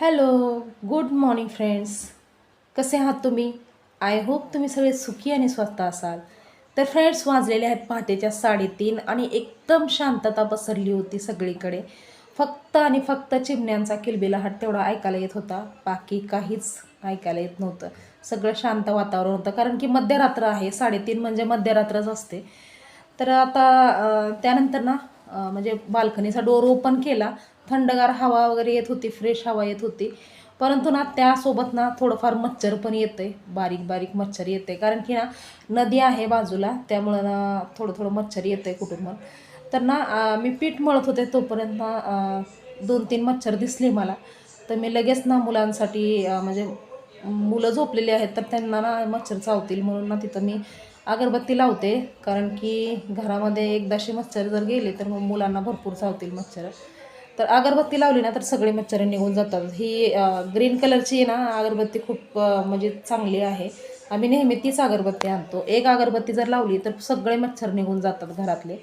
Hello good morning friends. कसे आहात तुम्ही? आय होप तुम्ही सगळे सुखी आणि स्वस्त असाल. तर फ्रेंड्स वाजलेले आहेत पहाटेच्या साडेतीन आणि एकदम शांतता पसरली होती सगळीकडे. फक्त आणि फक्त चिमण्यांचा किलबिलाहाट तेवढा ऐकायला येत होता. बाकी काहीच ऐकायला येत नव्हतं. सगळं शांत वातावरण होतं कारण की मध्यरात्र आहे. साडेतीन म्हणजे मध्यरात्रच असते. तर आता त्यानंतर ना म्हणजे बाल्कनीचा डोर ओपन केला. थंडगार हवा वगैरे येत होती फ्रेश हवा येत होती. परंतु ना त्यासोबत ना थोडंफार मच्छर पण येते बारीक बारीक मच्छर येते कारण की ना नदी आहे बाजूला त्यामुळं ना थोडं थोडं मच्छर येतं आहे तर ना मी पीठ मळत होते तोपर्यंत ना दोन तीन मच्छर दिसले मला. तर मी लगेच ना मुलांसाठी म्हणजे मुलं झोपलेली आहेत तर त्यांना ना मच्छर चावतील म्हणून ना तिथं मी अगरबत्ती लावते. कारण की घरामध्ये एकदाशी मच्छर जर गेले तर मग मुलांना भरपूर चावतील मच्छर. तर अगरबत्ती लावली ना तर सगळे मच्छर निघून जातात. ही ग्रीन कलरची ना अगरबत्ती खूप म्हणजे चांगली आहे. आम्ही नेहमी तीच अगरबत्ती आणतो. एक अगरबत्ती जर लावली तर सगळे मच्छर निघून जातात घरातले.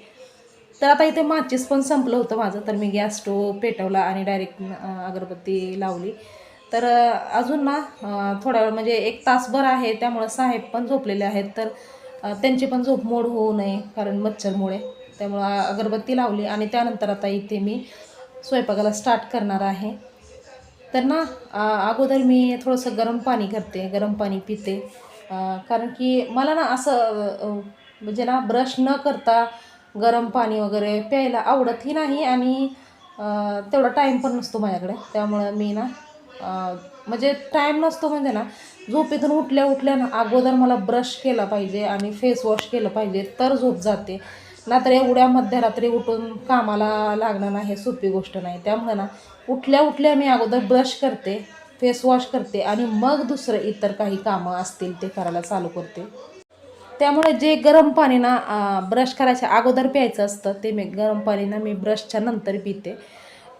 तर आता इथे माचीस पण संपलं होतं माझं तर मी गॅस स्टोव पेटवला आणि डायरेक्ट अगरबत्ती लावली. तर अजून ना थोडा वेळ म्हणजे एक तासभर आहे त्यामुळं साहेब पण झोपलेले आहेत. तर त्यांची पण झोप मोड होऊ नये कारण मच्छरमुळे. त्यामुळं अगरबत्ती लावली आणि त्यानंतर आता इथे मी स्वयंपाकाला स्टार्ट करणार आहे. तर ना अगोदर मी थोडंसं गरम पाणी करते गरम पाणी पिते. कारण की मला ना असं म्हणजे ना ब्रश न करता गरम पाणी वगैरे प्यायला आवडतही नाही आणि तेवढा टाईम पण नसतो माझ्याकडे. त्यामुळं मी ना म्हणजे टाईम नसतो म्हणजे ना झोपेतून उठल्या उठल्या ना अगोदर मला ब्रश केला पाहिजे आणि फेस वॉश केलं पाहिजे तर झोप जाते. नाहीतर एवढ्या मध्यरात्री उठून कामाला लागणं नाही हे सोपी गोष्ट नाही. त्यामुळे ना उठल्या उठल्या मी अगोदर ब्रश करते फेस वॉश करते आणि मग दुसरं इतर काही कामं असतील ते करायला चालू करते. त्यामुळे जे गरम पाणी ना ब्रश करायच्या अगोदर प्यायचं असतं ते मी गरम पाणी ना मी ब्रशच्या नंतर पिते.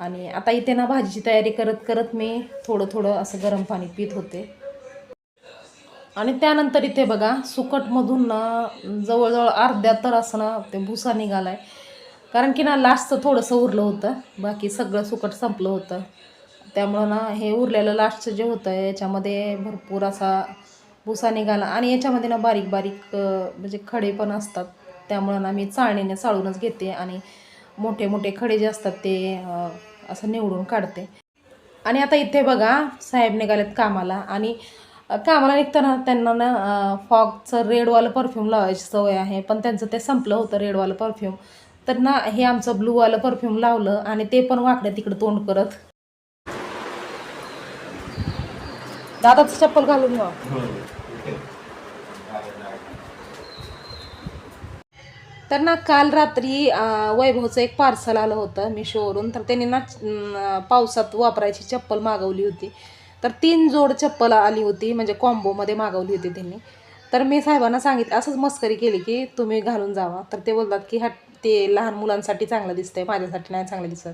आणि आता इथे ना भाजीची तयारी करत करत मी थोडं थोडं असं गरम पाणी पित होते. आणि त्यानंतर इथे बघा सुकटमधून ना जवळजवळ अर्ध्या तर असं ना ते भुसा निघाला आहे कारण की ना लास्टचं थोडंसं उरलं होतं. बाकी सगळं सुकट संपलं होतं. त्यामुळं ना हे उरलेलं लास्टचं जे होतं याच्यामध्ये भरपूर असा भुसा निघाला. आणि याच्यामध्ये ना बारीक बारीक म्हणजे खडे पण असतात. त्यामुळं ना मी चाळणीने चाळूनच घेते आणि मोठे मोठे खडे जे असतात ते असं निवडून काढते. आणि आता इथे बघा साहेब निघालेत कामाला. आणि कामाला निघताना त्यांना ना फॉगचं रेडवालं परफ्यूम लावायची सवय आहे पण त्यांचं ते संपलं होतं रेडवालं परफ्यूम. तर ना हे आमचं ब्लूवालं परफ्यूम लावलं आणि ते पण वाकड्या तिकडं तोंड करत. दादाचं चप्पल घालून जा तर ना काल रात्री वैभवचं एक पार्सल आलं होतं मिशोवरून. तर त्यांनी ना पावसात वापरायची चप्पल मागवली होती. तर तीन जोड चप्पल आली होती म्हणजे कॉम्बोमध्ये मागवली होती त्यांनी. तर मी साहेबांना सांगितलं असंच मस्करी केली की तुम्ही घालून जावा. तर ते बोलतात की हा ते लहान मुलांसाठी चांगलं दिसतंय माझ्यासाठी नाही चांगलं दिसत.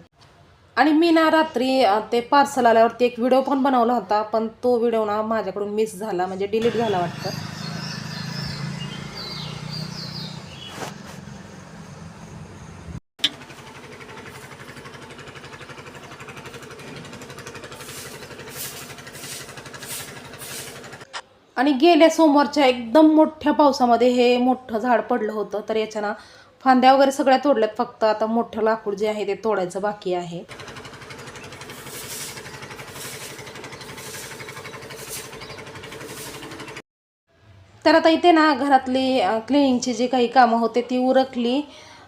आणि मी ना रात्री ते पार्सल आल्यावरती एक व्हिडिओ पण बनवला होता पण तो व्हिडिओ ना माझ्याकडून मिस झाला म्हणजे डिलीट झाला वाटतं. आणि गेल्या सोमवारच्या एकदम मोठ्या पावसामध्ये हे मोठं झाड पडलं होतं. तर याच्या फांद्या वगैरे सगळ्या तोडल्यात फक्त. आता मोठं लाकूड जे आहे ते तोडायचं बाकी आहे. तर आता इथे ना घरातली क्लिनिंगची जी काही कामं होते ती उरकली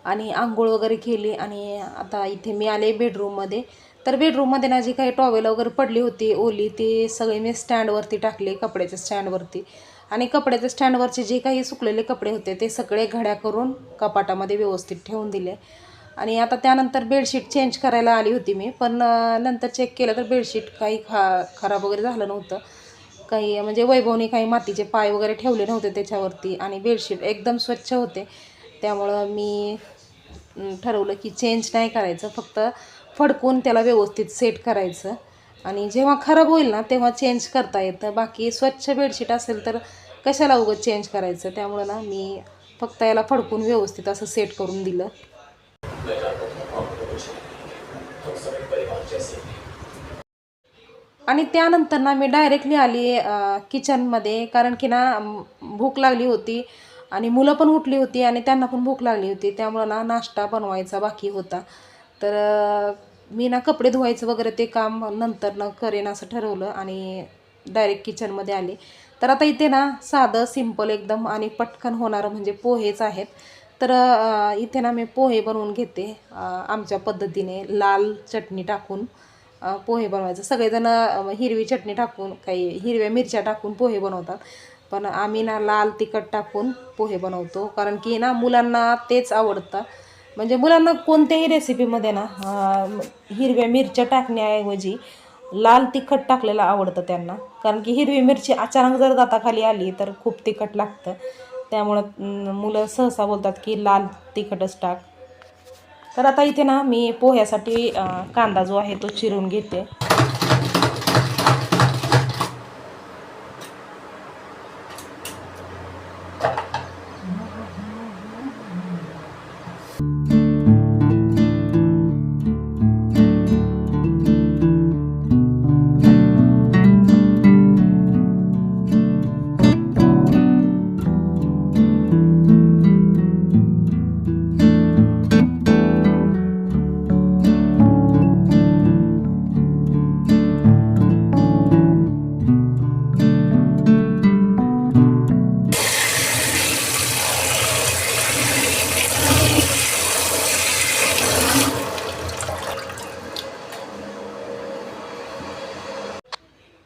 आणि आंघोळ वगैरे केली. आणि आता इथे मी आले बेडरूममध्ये तर बेडरूममध्ये ना जी काही टॉवेल वगैरे पडली होती ओली ती सगळी मी स्टँडवरती टाकले कपड्याच्या स्टँडवरती आणि कपड्याच्या स्टँडवरचे जे काही सुकलेले कपडे होते ते सगळे घड्या करून कपाटामध्ये व्यवस्थित ठेवून दिले. आणि आता त्यानंतर बेडशीट चेंज करायला आली होती मी पण नंतर चेक केलं तर बेडशीट काही खा खराब वगैरे झालं नव्हतं. काही म्हणजे वैभवने काही मातीचे पाय वगैरे ठेवले नव्हते त्याच्यावरती आणि बेडशीट एकदम स्वच्छ होते. त्यामुळं मी ठरवलं की चेंज नाही करायचं फक्त फडकून त्याला व्यवस्थित सेट करायचं. आणि जेव्हा खराब होईल ना तेव्हा चेंज करता येतं. बाकी स्वच्छ बेडशीट असेल तर कशाला उगत चेंज करायचं? त्यामुळं ना मी फक्त याला फडकून व्यवस्थित असं सेट करून दिलं. आणि त्यानंतर ना मी डायरेक्टली आली किचनमध्ये कारण की ना भूक लागली होती आणि मुलं पण उठली होती आणि त्यांना पण भूक लागली होती. त्यामुळं ना नाश्ता बनवायचा बाकी होता. तर मी ना कपडे धुवायचं वगैरे ते काम नंतर न करेन असं ठरवलं आणि डायरेक्ट किचनमध्ये आले. तर आता इथे ना साधं सिंपल एकदम आणि पटकन होणारं म्हणजे पोहेच आहेत. तर इथे ना मी पोहे बनवून घेते आमच्या पद्धतीने. लाल चटणी टाकून पोहे बनवायचं. सगळेजण हिरवी चटणी टाकून काही हिरव्या मिरच्या टाकून पोहे बनवतात. पण आम्ही ना लाल तिखट टाकून पोहे बनवतो. कारण की ना मुलांना तेच आवडतं. म्हणजे मुलांना कोणत्याही रेसिपीमध्ये ना हिरव्या मिरच्या टाकण्याऐवजी लाल तिखट टाकलेलं आवडतं त्यांना. कारण की हिरवी मिरची अचानक जर दाताखाली आली तर खूप तिखट लागतं. त्यामुळं मुलं सहसा बोलतात की लाल तिखटच टाक. तर आता इथे ना मी पोह्यासाठी कांदा जो आहे तो चिरून घेते.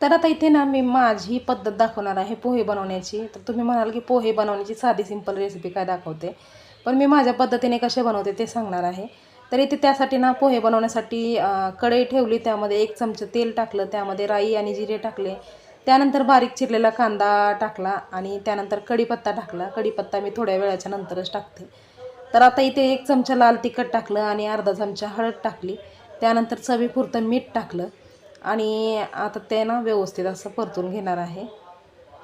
तर आता इथे ना मी माझी पद्धत दाखवणार आहे पोहे बनवण्याची. तर तुम्ही म्हणाल की पोहे बनवण्याची साधी सिंपल रेसिपी काय दाखवते? पण मी माझ्या पद्धतीने कसे बनवते ते सांगणार आहे. तर इथे त्यासाठी ना पोहे बनवण्यासाठी कढई ठेवली त्यामध्ये एक चमचं तेल टाकलं त्यामध्ये राई आणि जिरे टाकले. त्यानंतर बारीक चिरलेला कांदा टाकला आणि त्यानंतर कढीपत्ता टाकला. कढीपत्ता मी थोड्या वेळाच्या नंतरच टाकते. तर आता इथे एक चमचा लाल तिखट टाकलं आणि अर्धा चमचा हळद टाकली. त्यानंतर चवीपुरतं मीठ टाकलं. आणि आता ते ना व्यवस्थित असं परतून घेणार आहे.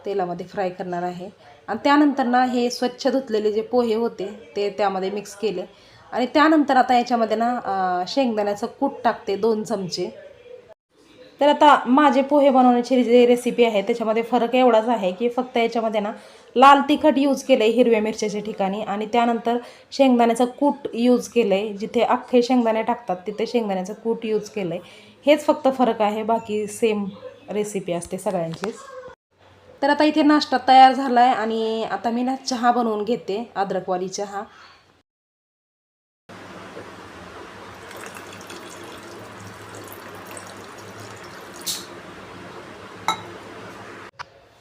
तेलामध्ये फ्राय करणार आहे. आणि त्यानंतर ना हे स्वच्छ धुतलेले जे पोहे होते ते त्यामध्ये मिक्स केले. आणि त्यानंतर आता याच्यामध्ये ना शेंगदाण्याचं कूट टाकते दोन चमचे. तर आता माझे पोहे बनवण्याची जी रेसिपी आहे त्याच्यामध्ये फरक एवढाच आहे की फक्त याच्यामध्ये ना लाल तिखट यूज केलं आहे हिरव्या मिरच्याच्या ठिकाणी आणि त्यानंतर शेंगदाण्याचं कूट यूज केलं आहे जिथे अख्खे शेंगदाणे टाकतात तिथे शेंगदाण्याचं कूट यूज केलं आहे हेच फक्त फरक आहे बाकी सेम रेसिपी असते सगळ्यांचीच. तर आता इथे नाश्ता तयार झाला आहे आणि आता मी ना चहा बनवून घेते अद्रकवाली चहा.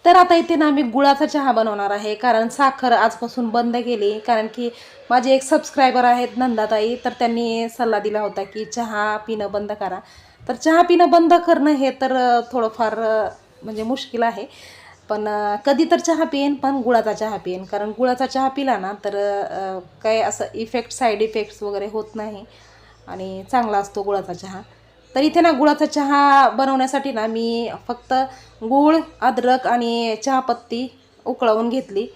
तर आता इथे ना मी गुळाचा चहा बनवणार आहे कारण साखर आजपासून बंद केली कारण की माझे एक सबस्क्रायबर आहेत नंदाताई तर त्यांनी सल्ला दिला होता की चहा पिणं बंद करा. तर चहा पिणं बंद करणं हे तर थोडंफार म्हणजे मुश्किल आहे. पण कधी तर चहा पिईन पण गुळाचा चहा पिईन कारण गुळाचा चहा पिला ना तर काय असं इफेक्ट साईड इफेक्ट्स वगैरे होत नाही. आणि चांगला असतो गुळाचा चहा. तर इथे ना गुळाचा चहा बनवण्यासाठी ना मी फक्त गूळ अद्रक आणि चहापत्ती उकळवून घेतली.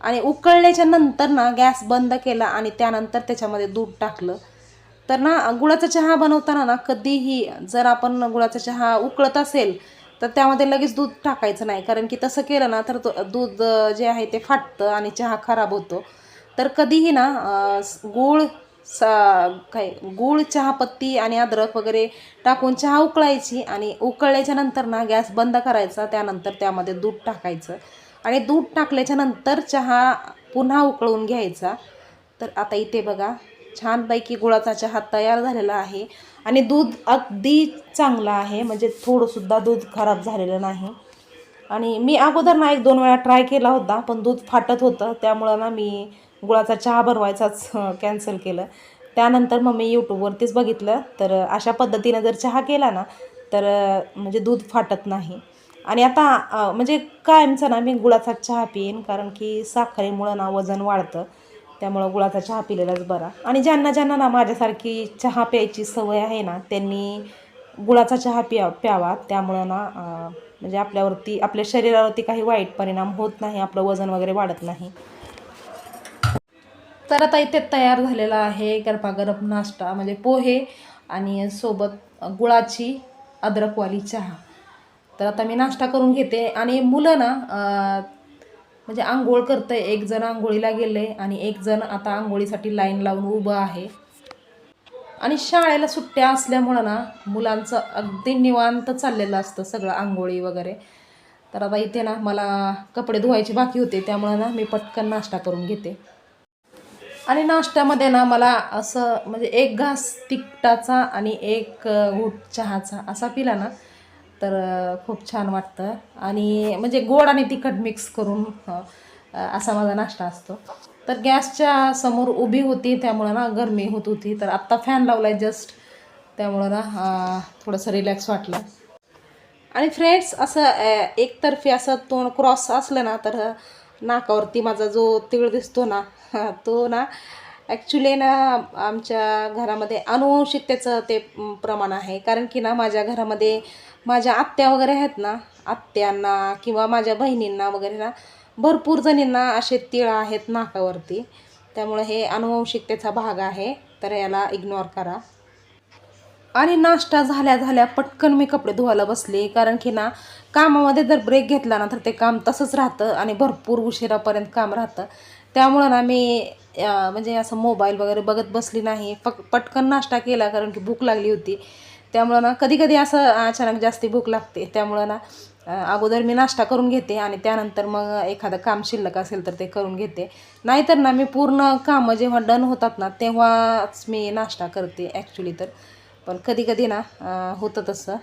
आणि उकळल्याच्या नंतर ना गॅस बंद केला आणि त्यानंतर त्याच्यामध्ये दूध टाकलं. तर ना गुळाचा चहा बनवताना ना कधीही जर आपण गुळाचा चहा उकळत असेल तर त्यामध्ये लगेच दूध टाकायचं नाही. कारण की तसं केलं ना तर तो दूध जे आहे ते फाटतं आणि चहा खराब होतो. तर कधीही ना गूळ सा काय गूळ चहापत्ती आणि अद्रक वगैरे टाकून चहा उकळायची आणि उकळल्याच्या नंतर ना गॅस बंद करायचा. त्यानंतर त्यामध्ये दूध टाकायचं. आणि दूध टाकल्याच्या नंतर चहा पुन्हा उकळून घ्यायचा. तर आता इथे बघा छानपैकी गुळाचा चहा तयार झालेला आहे. आणि दूध अगदी चांगला आहे. म्हणजे थोडंसुद्धा दूध खराब झालेलं नाही. आणि मी अगोदर ना एक दोन वेळा ट्राय केला होता पण दूध फाटत होतं. त्यामुळं ना मी गुळाचा चहा भरवायचाच कॅन्सल केलं. त्यानंतर मग मी यूट्यूबवरतीच बघितलं. तर अशा पद्धतीनं जर चहा केला ना तर म्हणजे दूध फाटत नाही. आणि आता म्हणजे कायमचं ना मी गुळाचा चहा पिईन कारण की साखरेमुळं ना वजन वाढतं. त्यामुळं गुळाचा चहा पिलेलाच बरा. आणि ज्यांना ज्यांना ना माझ्यासारखी चहा प्यायची सवय आहे ना त्यांनी गुळाचा चहा प्या प्यावा. त्यामुळं ना म्हणजे आपल्यावरती आपल्या शरीरावरती काही वाईट परिणाम होत नाही आपलं वजन वगैरे वाढत नाही. तर आता इथे तयार झालेला आहे गरमागरम नाश्ता म्हणजे पोहे आणि सोबत गुळाची अद्रकवाली चहा. तर आता मी नाश्ता करून घेते. आणि मुलं ना म्हणजे आंघोळ करतं एक जण आंघोळीला गेले आणि एक जण आता आंघोळीसाठी लाईन लावून उभं आहे. आणि शाळेला सुट्ट्या असल्यामुळं ना मुलांचं अगदी निवांत चाललेलं असतं सगळं आंघोळी वगैरे. तर आता इथे ना मला कपडे धुवायचे बाकी होते त्यामुळं ना मी पटकन नाश्ता करून घेते. आणि नाश्त्यामध्ये ना मला असं म्हणजे एक घास तिखटाचा आणि एक घूट चहाचा असा पिला ना तर खूप छान वाटतं. आणि म्हणजे गोड आणि तिखट मिक्स करून असा माझा नाश्ता असतो. तर गॅसच्या समोर उभी होती त्यामुळं ना गरमी होत होती. तर आत्ता फॅन लावलाय जस्ट त्यामुळं ना थोडंसं रिलॅक्स वाटलं. आणि फ्रेंड्स असं एकतर्फी असं तोंड क्रॉस असलं ना तर नाकावरती माझा जो तिळ दिसतो ना तो ना ॲक्च्युली ना आमच्या घरामध्ये अनुवंशिकतेचं ते प्रमाण आहे. कारण की ना माझ्या घरामध्ये माझ्या आत्या वगैरे आहेत ना आत्यांना किंवा माझ्या बहिणींना वगैरे ना भरपूर जणींना असे तिळ आहेत नाकावरती. त्यामुळे हे अनुवंशिकतेचा भाग आहे तर याला इग्नोर करा. आणि नाश्ता झाल्या झाल्या पटकन मी कपडे धुवायला बसले कारण की ना कामामध्ये जर ब्रेक घेतला ना तर ते काम तसंच राहतं आणि भरपूर उशिरापर्यंत काम राहतं. त्यामुळं ना मी म्हणजे असं मोबाईल वगैरे बघत बसली नाही. फक पटकन नाश्ता केला कारण की भूक लागली होती. त्यामुळं ना कधी कधी असं अचानक जास्ती भूक लागते. त्यामुळं ना अगोदर मी नाश्ता करून घेते आणि त्यानंतर मग एखादं काम शिल्लक असेल तर ते करून घेते. नाहीतर ना मी पूर्ण कामं जेव्हा डन होतात ना तेव्हाच मी नाश्ता करते ॲक्च्युली तर. पण कधी कधी ना होतं तसं.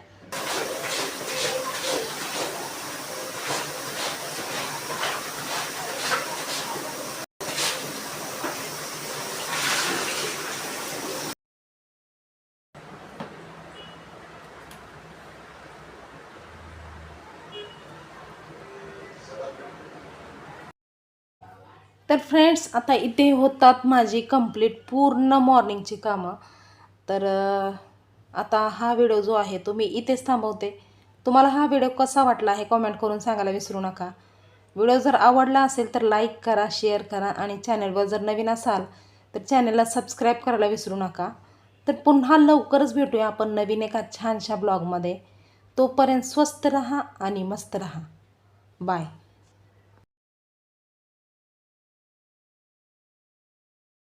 तर फ्रेंड्स आता इथे होतात माझी कंप्लीट पूर्ण मॉर्निंगची कामं. तर आता हा व्हिडिओ जो आहे तो मी इथेच थांबवते. तुम्हाला हा व्हिडिओ कसा वाटला हे कॉमेंट करून सांगायला विसरू नका. व्हिडिओ जर आवडला असेल तर लाईक करा शेअर करा आणि चॅनलवर जर नवीन असाल तर चॅनलला सबस्क्राईब करायला विसरू नका. तर पुन्हा लवकरच भेटूया आपण नवीन एका छानशा ब्लॉगमध्ये तोपर्यंत स्वस्त रहा आणि मस्त रहा. बाय